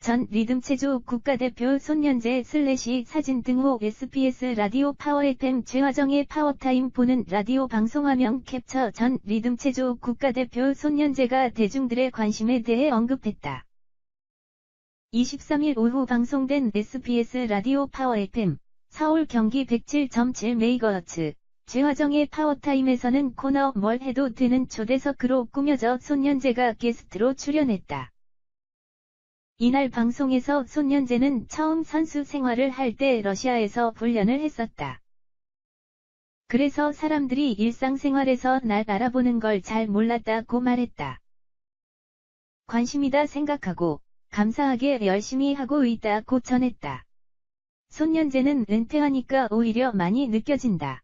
전 리듬 체조 국가대표 손연재 슬래시 사진 등호 SBS 라디오 파워 FM 최화정의 파워타임 보는 라디오 방송화면 캡처 전 리듬 체조 국가대표 손연재가 대중들의 관심에 대해 언급했다. 23일 오후 방송된 SBS 라디오 파워 FM 서울 경기 107.7 메이거허츠 최화정의 파워타임에서는 코너 뭘 해도 되는 초대석으로 꾸며져 손연재가 게스트로 출연했다. 이날 방송에서 손연재는 처음 선수 생활을 할 때 러시아에서 훈련을 했었다. 그래서 사람들이 일상생활에서 날 알아보는 걸 잘 몰랐다고 말했다. 관심이다 생각하고 감사하게 열심히 하고 있다고 전했다. 손연재는 은퇴하니까 오히려 많이 느껴진다.